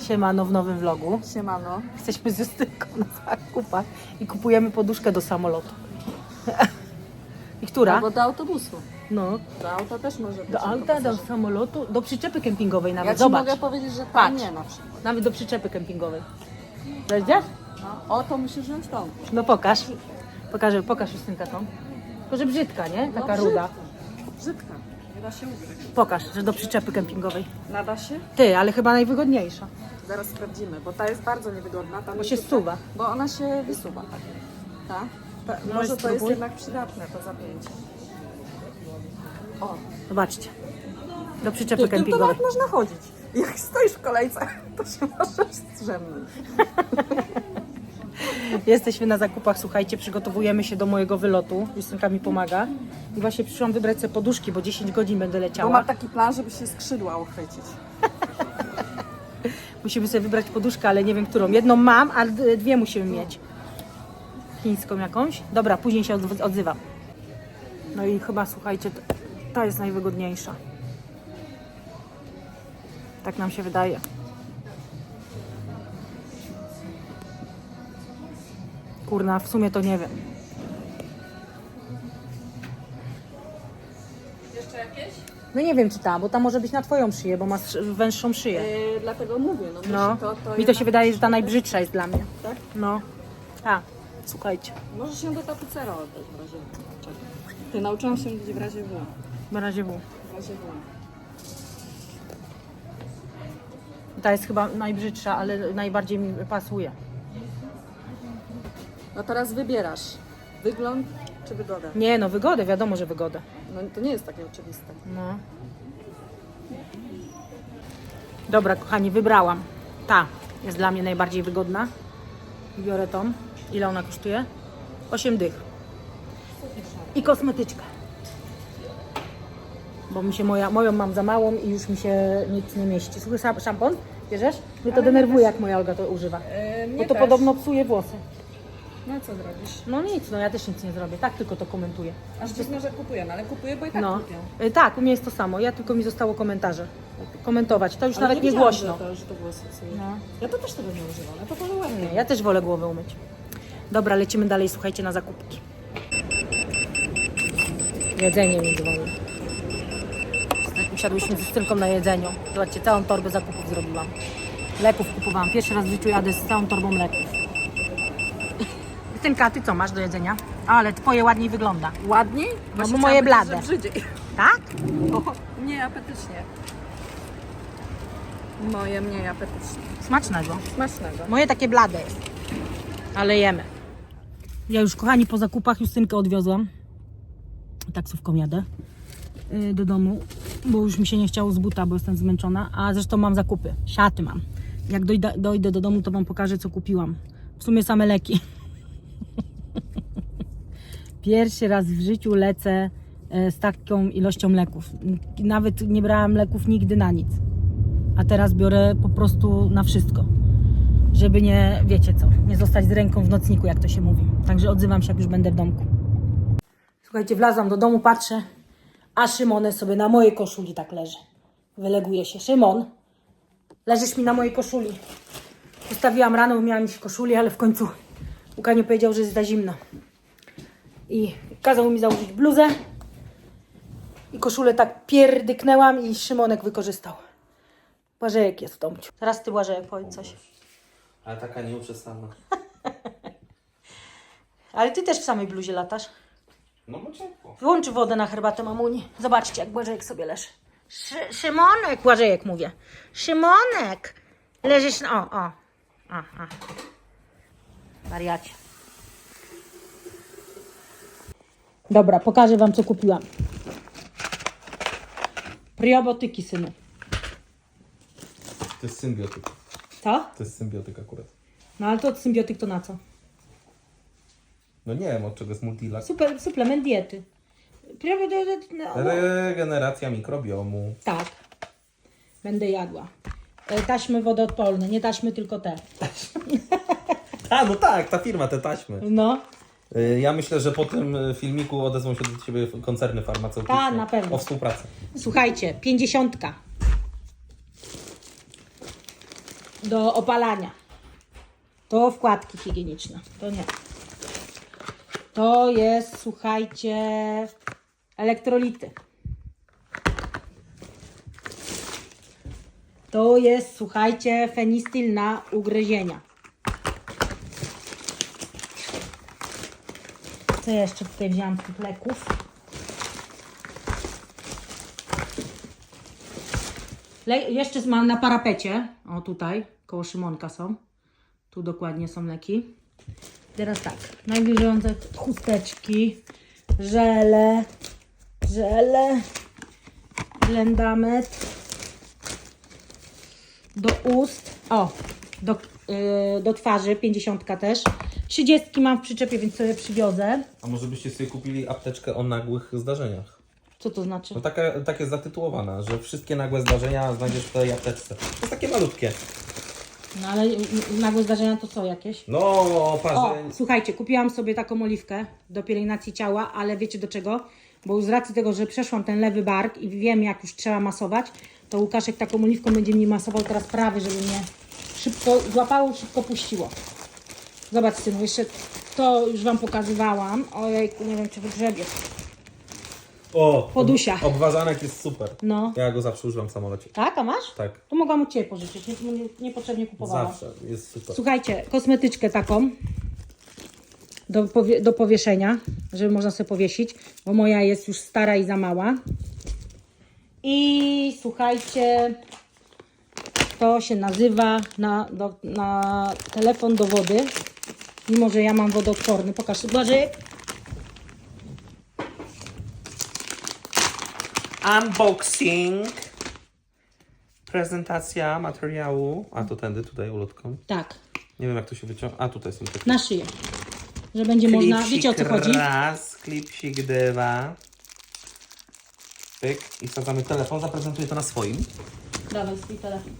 Siemano w nowym vlogu. Siemano. Jesteśmy z Justynką na zakupach i kupujemy poduszkę do samolotu. I która? Albo do autobusu. No, Do auta też może być. do auta, do samolotu, do przyczepy kempingowej nawet. Ja ci Zobacz, mogę powiedzieć, że Patrz. tam nie na przykład. nawet do przyczepy kempingowej. Wejdziesz? No. O, to musisz wziąć tą. No pokaż. Pokażę, pokaż Justynka tą. Tylko, że brzydka, nie? Taka No, ruda. Brzydka. Da się ukryć. Pokaż, że do przyczepy kempingowej. Nada się? Ty, ale chyba najwygodniejsza. Zaraz sprawdzimy, bo ta jest bardzo niewygodna. Tam Bo się zsuwa. Bo ona się wysuwa. Tak? Tak? Ta, No może to jest jednak przydatne, to zapięcie. O, Zobaczcie. Do ty, przyczepy ty, to kempingowej. nawet można chodzić. Jak stoisz w kolejce, to się możesz strzemnąć. Jesteśmy na zakupach, słuchajcie, przygotowujemy się do mojego wylotu. Justynka mi pomaga. I właśnie przyszłam wybrać sobie poduszki, bo 10 godzin będę Bo leciała. mam taki plan, żeby się skrzydła uchwycić. Musimy sobie wybrać poduszkę, ale nie wiem którą. Jedną mam, a dwie musimy mieć. Chińską jakąś. Dobra, później się odz- odzywam. No i chyba, słuchajcie, ta jest najwygodniejsza. Tak nam się wydaje. Kurna, w sumie to nie wiem. Jeszcze jakieś? No nie wiem czy ta, bo ta może być na twoją szyję, bo ma sz- węższą szyję. Yy, dlatego mówię, no, No, to, to mi to się wydaje, że ta najbrzydsza jest dla mnie. Tak? No, tak, słuchajcie, Może się do tapucera oddać w razie czego. Ty, nauczyłam się mówić w razie W. na razie W. W razie W. Ta jest chyba najbrzydsza, ale najbardziej mi pasuje. No teraz wybierasz. Wygląd czy wygodę? Nie no, wygodę, wiadomo, że wygodę. No to nie jest takie oczywiste. No. Dobra, kochani, wybrałam. Ta jest dla mnie najbardziej wygodna. Biorę tą. Ile ona kosztuje? 8 dych. I kosmetyczka. Bo mi się moja, moją mam za małą i już mi się nic nie mieści. Słuchaj, szam- szampon? Bierzesz? Mnie to denerwuje, jak moja Olga to używa. Bo to podobno psuje włosy. No co zrobisz? No nic, no ja też nic nie zrobię. Tak tylko to komentuję. Aż dziwne, że kupujemy, ale kupuję, bo i tak No, kupię. Y, tak, u mnie jest to samo. Ja tylko mi zostało komentarze. Komentować. To już Ale nawet nie wiedziałam, głośno. Że to, że to psuje. No. Ja to też tego nie używam, ja to wolę ładnie. Nie, ja też wolę głowę umyć. Dobra, lecimy dalej, słuchajcie, na zakupki. Jedzenie mi dzwoni. Tak, Usiadłyśmy z Justynką na jedzeniu. Zobaczcie, całą torbę zakupów zrobiłam. Leków kupowałam. Pierwszy raz w życiu jadę z całą torbą leków. Justynka, a ty co masz do jedzenia? Ale twoje ładniej wygląda. Ładniej? bo Właśnie moje blade. Brzydziej. Tak? O, nie apetycznie. Moje mniej apetycznie. Smacznego. Smacznego. Moje takie blade jest. Ale jemy. Ja już, kochani, po zakupach Justynkę odwiozłam. Taksówką jadę yy, do domu, bo już mi się nie chciało z buta, bo jestem zmęczona. A zresztą mam zakupy. Siaty mam. Jak dojdę, dojdę do domu, to Wam pokażę, co kupiłam. W sumie same leki. Pierwszy raz w życiu lecę e, z taką ilością leków. Nawet nie brałam leków nigdy na nic. A teraz biorę po prostu na wszystko żeby nie, wiecie co, nie zostać z ręką w nocniku, jak to się mówi. Także odzywam się, jak już będę w domku. Słuchajcie, wlazłam do domu, patrzę, a Szymone sobie na mojej koszuli tak leży. Wyleguje się. Szymon, leżysz mi na mojej koszuli. Ustawiłam rano, bo miałam w koszuli, ale w końcu Łuka nie powiedział, że jest za zimno. I kazał mi założyć bluzę. I koszulę tak pierdyknęłam i Szymonek wykorzystał. Błażejek jest w domu. Teraz ty, Błażejek, powiedz coś. Ale taka nieuprzestanna. Ale ty też w samej bluzie latasz. No bo ciepło. Wyłącz wodę na herbatę mamuni. Zobaczcie, jak Błażejek sobie leży. Szy Szymonek, Błażejek mówię. Szymonek! Leżysz na... O, o. A, a. Wariacie. Dobra, pokażę wam, co kupiłam. Probiotyki, synu. To jest symbiotyk. Co? To jest symbiotyk akurat. No ale to symbiotyk to na co? No nie wiem od czego jest multilak. Super, suplement diety. Probiotyk... No, Regeneracja mikrobiomu. Tak. Będę jadła. E, Taśmy wodoodporne, nie taśmy tylko te. A, no tak, ta firma, te taśmy. No, Ja myślę, że po tym y, filmiku odezwą się do Ciebie koncerny farmaceutyczne. Tak, na pewno. O współpracę. słuchajcie, pięćdziesiątka. do opalania. To wkładki higieniczne. To nie. To jest, słuchajcie, elektrolity. To jest, słuchajcie, fenistil na ugryzienia. Co jeszcze tutaj wzięłam z tych leków? Le jeszcze mam na parapecie. O tutaj, koło Szymonka są. Tu dokładnie są leki. Teraz tak, najbliżające chusteczki, żele, żele, blendamet, do ust, o, do, yy, do twarzy, 50 też. 30 mam w przyczepie, więc sobie przywiozę. A może byście sobie kupili apteczkę o nagłych zdarzeniach? Co to znaczy? No taka, tak jest zatytułowana, że wszystkie nagłe zdarzenia znajdziesz w tej apteczce. To jest takie malutkie. No ale nagłe zdarzenia to co jakieś? No, O, parzę. słuchajcie, kupiłam sobie taką oliwkę do pielęgnacji ciała, ale wiecie do czego? Bo z racji tego, że przeszłam ten lewy bark i wiem, jak już trzeba masować, to Łukaszek taką oliwką będzie mi masował teraz prawy, żeby mnie szybko złapało, szybko puściło. Zobacz, synu, jeszcze to już Wam pokazywałam. Ojejku, nie wiem, czy wygrzebie. O, Podusia. ob- Obwazanek jest super. No. Ja go zawsze używam w samolocie. Tak, a masz? Tak. To mogłam od Ciebie pożyczyć, nie, nie, niepotrzebnie kupowałam. Zawsze. Jest super. Słuchajcie, kosmetyczkę taką do, powie, do powieszenia, żeby można sobie powiesić, bo moja jest już stara i za mała. I słuchajcie, to się nazywa na, do, na telefon do wody. Mimo, że ja mam wodoodporny. Pokaż, Błażej. Unboxing. Prezentacja materiału. A to tędy, tutaj ulotką. Tak, Nie wiem jak to się wyciąga. A tutaj są takie. na szyję. Że będzie można, wiecie o co chodzi? raz, klipsik dwa. Pyk i wsadzamy telefon. Zaprezentuję to na swoim. Dawaj swój telefon.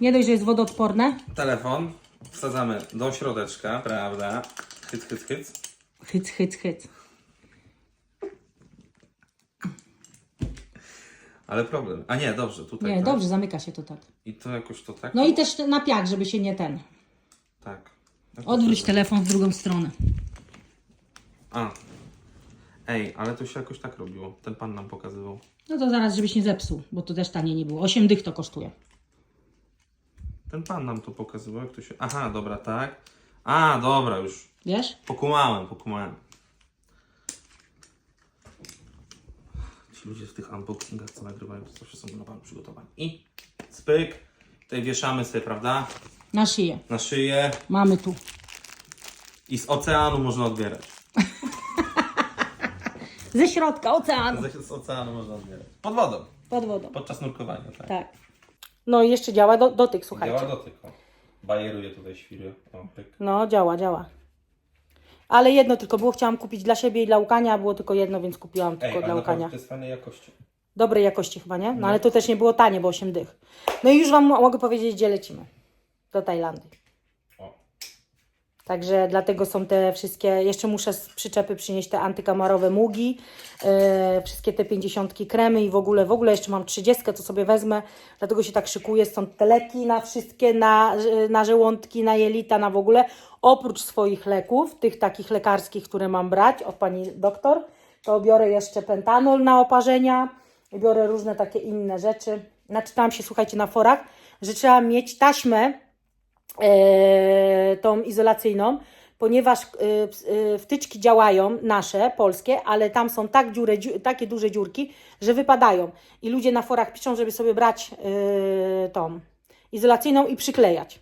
Nie dość, że jest wodoodporne. Telefon wsadzamy do środeczka, prawda? Hyc, hyc, hyc. Hyc, hyc, hyc. Ale problem. A nie, dobrze, tutaj. Nie, tak. dobrze, zamyka się to tak. I to jakoś to tak. No i też na piach, żeby się nie ten. Tak. Odwróć telefon w drugą stronę. A. Ej, ale to się jakoś tak robiło. Ten pan nam pokazywał. No to zaraz, żebyś nie zepsuł, bo to też tanie nie było. 8 dych to kosztuje. Ten pan nam to pokazywał, jak to się. Aha, dobra, tak. A, dobra, już. Wiesz? Pokumałem, pokumałem. Ci ludzie w tych unboxingach, co nagrywają, to zawsze są na przygotowani. I spyk. Tutaj wieszamy sobie, prawda? Na szyję. Na szyję. Mamy tu. I z oceanu można odbierać. Ze środka oceanu. Z, z oceanu można odbierać. Pod wodą. Pod wodą. Podczas nurkowania, tak. Tak. No i jeszcze działa do, dotyk, słuchajcie. Działa dotyk. o. Bajeruje tutaj świry. O, pyk. No, działa, działa. Ale jedno tylko było, chciałam kupić dla siebie i dla łukania, a było tylko jedno, więc kupiłam tylko ale dla naprawdę łukania. to jest fajnej jakości. Dobrej jakości chyba, nie? No ale to też nie było tanie, bo 8 dych. No i już Wam mogę powiedzieć, gdzie lecimy. Do Tajlandii. Także dlatego są te wszystkie, jeszcze muszę z przyczepy przynieść te antykamarowe mugi, e, wszystkie te 50 kremy i w ogóle, w ogóle jeszcze mam 30, to sobie wezmę, dlatego się tak szykuję, są te leki na wszystkie, na, na żołądki, na jelita, na w ogóle, oprócz swoich leków, tych takich lekarskich, które mam brać od pani doktor, to biorę jeszcze pentanol na oparzenia, biorę różne takie inne rzeczy. Naczytałam się, słuchajcie, na forach, że trzeba mieć taśmę, tą izolacyjną, ponieważ e, e, wtyczki działają, nasze, polskie, ale tam są tak dziurę, dziu, takie duże dziurki, że wypadają. I ludzie na forach piszą, żeby sobie brać e, tą izolacyjną i przyklejać.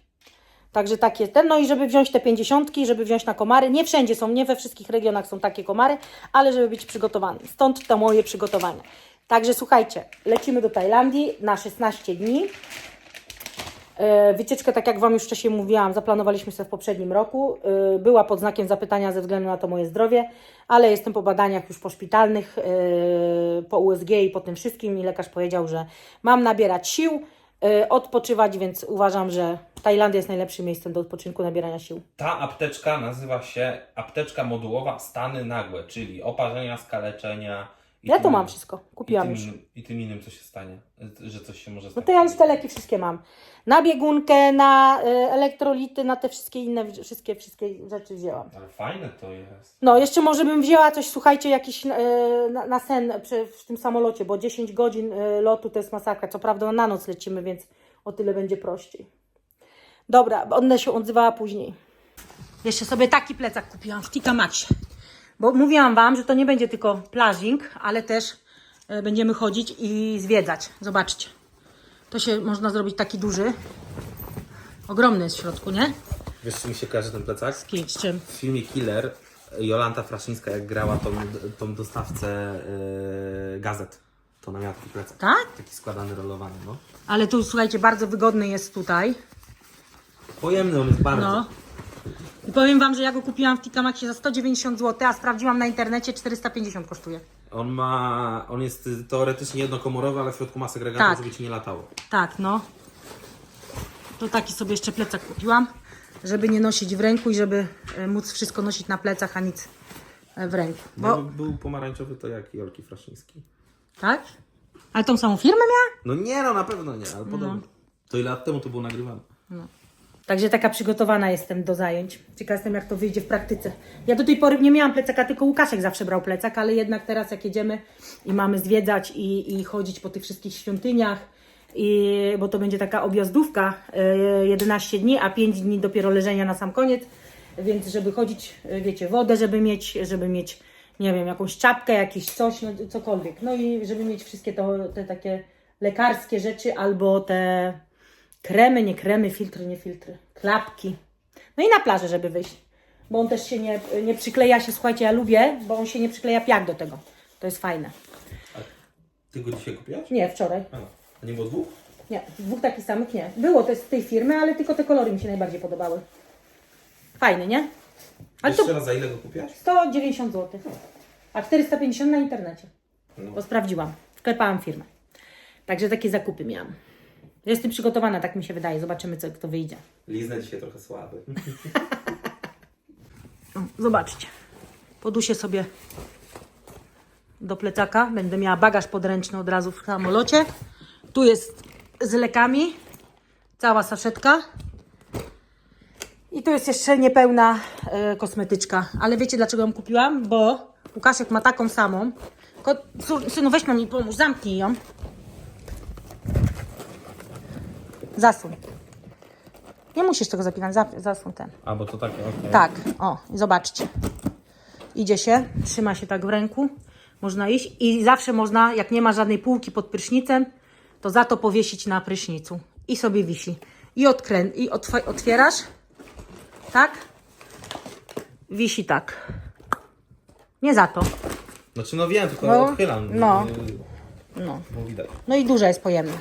Także tak jest ten. No i żeby wziąć te pięćdziesiątki, żeby wziąć na komary. Nie wszędzie są, nie we wszystkich regionach są takie komary, ale żeby być przygotowany. Stąd to moje przygotowanie. Także słuchajcie, lecimy do Tajlandii na 16 dni. E, Wycieczkę, tak jak Wam już wcześniej mówiłam, zaplanowaliśmy sobie w poprzednim roku. E, Była pod znakiem zapytania ze względu na to moje zdrowie, ale jestem po badaniach już poszpitalnych, e, po USG i po tym wszystkim i lekarz powiedział, że mam nabierać sił, odpoczywać, więc uważam, że Tajlandia jest najlepszym miejscem do odpoczynku, nabierania sił. Ta apteczka nazywa się apteczka modułowa stany nagłe, czyli oparzenia, skaleczenia Ja to mam wszystko. I Kupiłam tym, już. innym, I tym innym co się stanie? Że coś się może No stać? to ja już te leki wszystkie mam. Na biegunkę, na y, elektrolity, na te wszystkie inne, wszystkie, wszystkie rzeczy wzięłam. Ale fajne to jest. No, jeszcze może bym wzięła coś, słuchajcie, jakiś y, na, na sen przy, w tym samolocie, bo 10 godzin y, lotu to jest masakra. Co prawda na noc lecimy, więc o tyle będzie prościej. Dobra, będę się odzywała później. Jeszcze sobie taki plecak kupiłam w Tika Maxie. Bo mówiłam Wam, że to nie będzie tylko plażing, ale też y, będziemy chodzić i zwiedzać. Zobaczcie. To się można zrobić taki duży. Ogromny jest w środku, nie? Wiesz, czy mi się kojarzy ten plecak? Z kim, z czym? W filmie Killer Jolanta Fraszyńska, jak grała tą, tą dostawcę yy, gazet, to miała taki plecak. Tak? Taki składany, rolowany, no. Ale tu, słuchajcie, bardzo wygodny jest tutaj. Pojemny on jest bardzo. No. I powiem Wam, że ja go kupiłam w Tikamaxie za 190 zł, a sprawdziłam na internecie 450 kosztuje. On ma, on jest teoretycznie jednokomorowy, ale w środku ma segregator, Tak. żeby ci nie latało. Tak, no. To taki sobie jeszcze plecak kupiłam, żeby nie nosić w ręku i żeby e, móc wszystko nosić na plecach, a nic e, w ręku. Bo... Bo, był pomarańczowy, to jak Jolki Fraszyński. tak? Ale tą samą firmę miała? No nie, no na pewno nie, ale podobno. To ile lat temu to było nagrywane? Także taka przygotowana jestem do zajęć. Ciekawa jestem, jak to wyjdzie w praktyce. Ja do tej pory nie miałam plecaka, tylko Łukaszek zawsze brał plecak, ale jednak teraz jak jedziemy i mamy zwiedzać i, i chodzić po tych wszystkich świątyniach, i, bo to będzie taka objazdówka, e, 11 dni, a 5 dni dopiero leżenia na sam koniec, więc żeby chodzić, e, wiecie, wodę, żeby mieć, żeby mieć, nie wiem, jakąś czapkę, jakieś coś, no, cokolwiek. No i żeby mieć wszystkie to, te takie lekarskie rzeczy albo te kremy, nie kremy, filtry, nie filtry, klapki. No i na plażę, żeby wyjść. Bo on też się nie, nie przykleja się, słuchajcie, ja lubię, bo on się nie przykleja piach do tego. To jest fajne. Ty go dzisiaj kupiłaś? Nie, wczoraj. A, a nie było dwóch? Nie, dwóch takich samych nie. Było to jest z tej firmy, ale tylko te kolory mi się najbardziej podobały. Fajny, nie? Ale to Jeszcze raz, za ile go kupiłaś? 190 zł. A 450 na internecie. No. Bo sprawdziłam. Wklepałam firmę. Także takie zakupy miałam. Jestem przygotowana, tak mi się wydaje. Zobaczymy, co kto wyjdzie. Liznę dzisiaj trochę słaby. Zobaczcie. Podusię sobie do plecaka. Będę miała bagaż podręczny od razu w samolocie. Tu jest z lekami. Cała saszetka. I tu jest jeszcze niepełna e, kosmetyczka. Ale wiecie dlaczego ją kupiłam? Bo Łukaszek ma taką samą. Ko, synu, weź mi pomóż, zamknij ją. Zasuń. Nie musisz tego zapinać, zap- zasuń ten. A, bo to tak, okej. Tak, o, zobaczcie. Idzie się, trzyma się tak w ręku, można iść i zawsze można, jak nie ma żadnej półki pod prysznicem, to za to powiesić na prysznicu i sobie wisi. I, odkrę... I otw... otwierasz, tak, wisi tak. Nie za to. Znaczy no wiem, tylko No, odchylam. no. Yy, No. Bo widać. No i duża jest pojemna.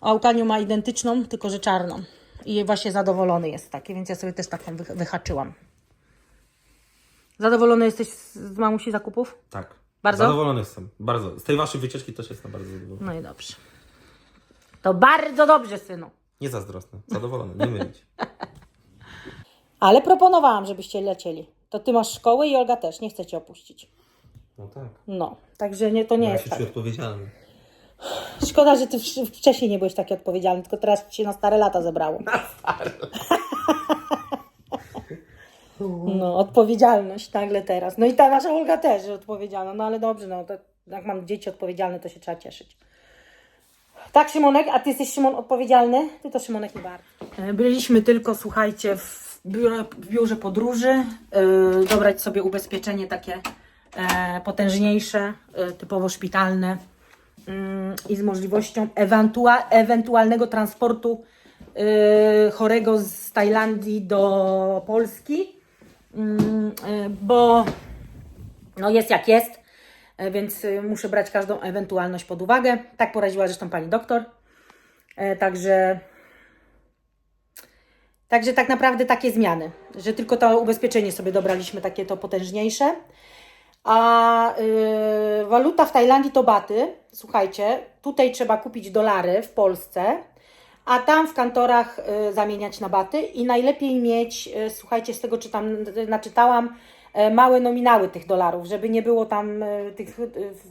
A Łukaniu ma identyczną, tylko że czarną. I właśnie zadowolony jest taki, więc ja sobie też taką wych- wyhaczyłam. Zadowolony jesteś z, z mamusi zakupów? Tak. Bardzo? Zadowolony jestem. Bardzo. Z tej waszej wycieczki też jestem bardzo zadowolony. No i dobrze. To bardzo dobrze, synu. Nie zazdrosny. Zadowolony. Nie mylić. Ale proponowałam, żebyście lecieli. To ty masz szkołę i Olga też, nie chce cię opuścić. No tak. No, także nie, to nie ja jest się tak. odpowiedzialny. Szkoda, że ty wcześniej nie byłeś taki odpowiedzialny, tylko teraz ci się na stare lata zebrało. Na stare No, odpowiedzialność nagle teraz. No i ta nasza Olga też że odpowiedzialna. No ale dobrze, no to jak mam dzieci odpowiedzialne, to się trzeba cieszyć. Tak, Szymonek, a ty jesteś Szymon odpowiedzialny? Ty to Szymonek nie bardzo. Byliśmy tylko, słuchajcie, w biurze, w biurze podróży, yy, dobrać sobie ubezpieczenie takie e, potężniejsze, e, typowo szpitalne i z możliwością ewentua- ewentualnego transportu y, chorego z Tajlandii do Polski, Mm, y, bo no jest jak jest, y, więc muszę brać każdą ewentualność pod uwagę. Tak poradziła zresztą pani doktor. E, Także Także tak naprawdę takie zmiany, że tylko to ubezpieczenie sobie dobraliśmy, takie to potężniejsze. A y, waluta w Tajlandii to baty. Słuchajcie, tutaj trzeba kupić dolary w Polsce, a tam w kantorach y, zamieniać na baty. I najlepiej mieć, y, słuchajcie, z tego czy tam naczytałam, e, małe nominały tych dolarów, żeby nie było tam tych,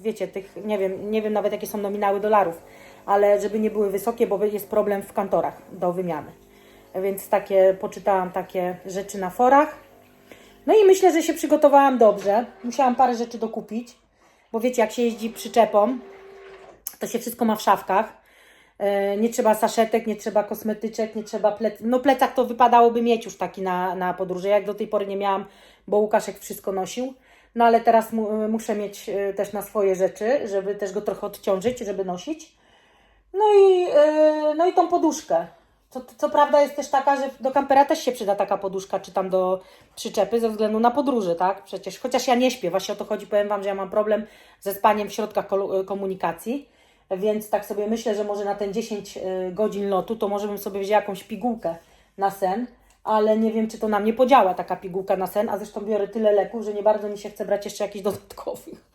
wiecie, tych, nie wiem, nie wiem nawet jakie są nominały dolarów, ale żeby nie były wysokie, bo jest problem w kantorach do wymiany. Więc takie, poczytałam takie rzeczy na forach. No i myślę, że się przygotowałam dobrze. Musiałam parę rzeczy dokupić, bo wiecie, jak się jeździ przyczepą, to się wszystko ma w szafkach. E, Nie trzeba saszetek, nie trzeba kosmetyczek, nie trzeba plec... No plecak to wypadałoby mieć już taki na, na podróże. Jak do tej pory nie miałam, bo Łukaszek wszystko nosił. No ale teraz mu, muszę mieć e, też na swoje rzeczy, żeby też go trochę odciążyć, żeby nosić. No i, e, no i tą poduszkę. Co, co prawda jest też taka, że do kampera też się przyda taka poduszka, czy tam do przyczepy, ze względu na podróże, tak? Przecież, chociaż ja nie śpię, właśnie o to chodzi, powiem Wam, że ja mam problem ze spaniem w środkach kolu- komunikacji, więc tak sobie myślę, że może na ten 10 y, godzin lotu, to może bym sobie wzięła jakąś pigułkę na sen, ale nie wiem, czy to na mnie podziała taka pigułka na sen, a zresztą biorę tyle leków, że nie bardzo mi się chce brać jeszcze jakichś dodatkowych.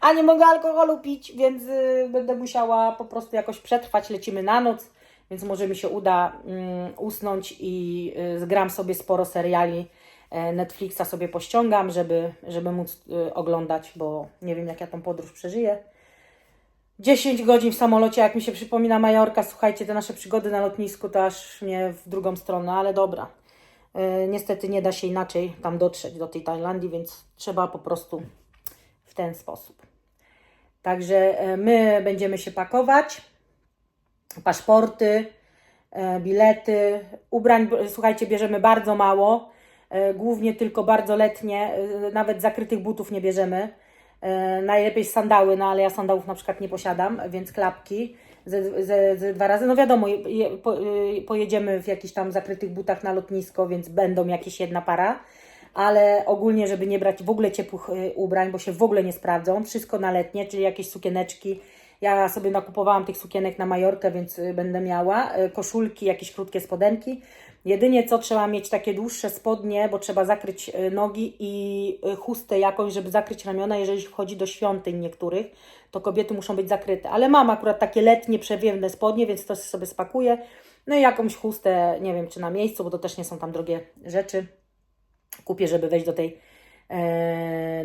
A nie mogę alkoholu pić, więc y, będę musiała po prostu jakoś przetrwać. Lecimy na noc, więc może mi się uda mm, usnąć i y, zgram sobie sporo seriali. E, Netflixa sobie pościągam, żeby, żeby móc y, oglądać, bo nie wiem, jak ja tą podróż przeżyję. 10 godzin w samolocie, jak mi się przypomina Majorka, słuchajcie, te nasze przygody na lotnisku, to aż mnie w drugą stronę, ale dobra. E, niestety nie da się inaczej tam dotrzeć do tej Tajlandii, więc trzeba po prostu w ten sposób. Także e, my będziemy się pakować. Paszporty, e, bilety, ubrań, słuchajcie, bierzemy bardzo mało, e, głównie tylko bardzo letnie, e, nawet zakrytych butów nie bierzemy. Najlepiej sandały, no ale ja sandałów na przykład nie posiadam, więc klapki ze, ze, ze dwa razy. No wiadomo, je, po, pojedziemy w jakichś tam zakrytych butach na lotnisko, więc będą jakieś jedna para, ale ogólnie, żeby nie brać w ogóle ciepłych ubrań, bo się w ogóle nie sprawdzą, wszystko na letnie, czyli jakieś sukieneczki. Ja sobie nakupowałam tych sukienek na Majorkę, więc y, będę miała y, koszulki, jakieś krótkie spodenki. Jedynie co trzeba mieć takie dłuższe spodnie, bo trzeba zakryć y, nogi i chustę jakąś, żeby zakryć ramiona, jeżeli wchodzi do świątyń niektórych, to kobiety muszą być zakryte. Ale mam akurat takie letnie, przewiewne spodnie, więc to sobie spakuję. No i jakąś chustę, nie wiem czy na miejscu, bo to też nie są tam drogie rzeczy. Kupię, żeby wejść do tej,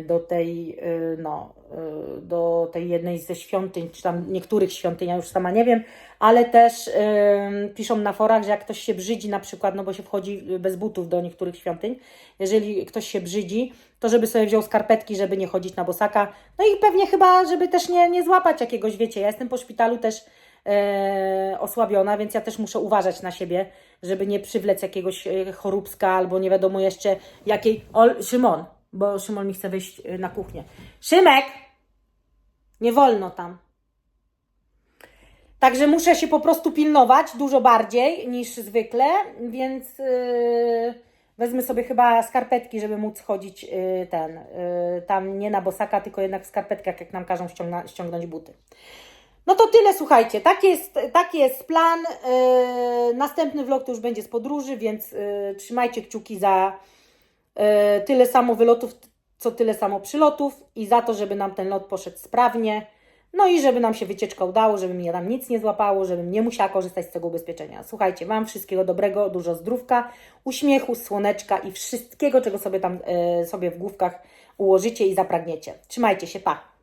do tej, e, no, e, do tej jednej ze świątyń, czy tam niektórych świątyń, ja już sama nie wiem, ale też e, piszą na forach, że jak ktoś się brzydzi na przykład, no bo się wchodzi bez butów do niektórych świątyń, jeżeli ktoś się brzydzi, to żeby sobie wziął skarpetki, żeby nie chodzić na bosaka, no i pewnie chyba, żeby też nie, nie złapać jakiegoś, wiecie, ja jestem po szpitalu też e, osłabiona, więc ja też muszę uważać na siebie, żeby nie przywlec jakiegoś e, choróbska albo nie wiadomo jeszcze jakiej. O, Szymon, bo Szymon mi chce wyjść e, na kuchnię. Szymek! Nie wolno tam. Także muszę się po prostu pilnować dużo bardziej niż zwykle, więc yy, wezmę sobie chyba skarpetki, żeby móc chodzić yy, ten, yy, tam nie na bosaka, tylko jednak w skarpetkach, jak nam każą ściągna, ściągnąć buty. No to tyle, słuchajcie. Taki jest, taki jest plan. Yy, następny vlog to już będzie z podróży, więc yy, trzymajcie kciuki za tyle samo wylotów, co tyle samo przylotów i za to, żeby nam ten lot poszedł sprawnie. No i żeby nam się wycieczka udało, żeby mnie tam nic nie złapało, żebym nie musiała korzystać z tego ubezpieczenia. Słuchajcie, Wam wszystkiego dobrego, dużo zdrówka, uśmiechu, słoneczka i wszystkiego, czego sobie tam yy, sobie w główkach ułożycie i zapragniecie. Trzymajcie się, pa!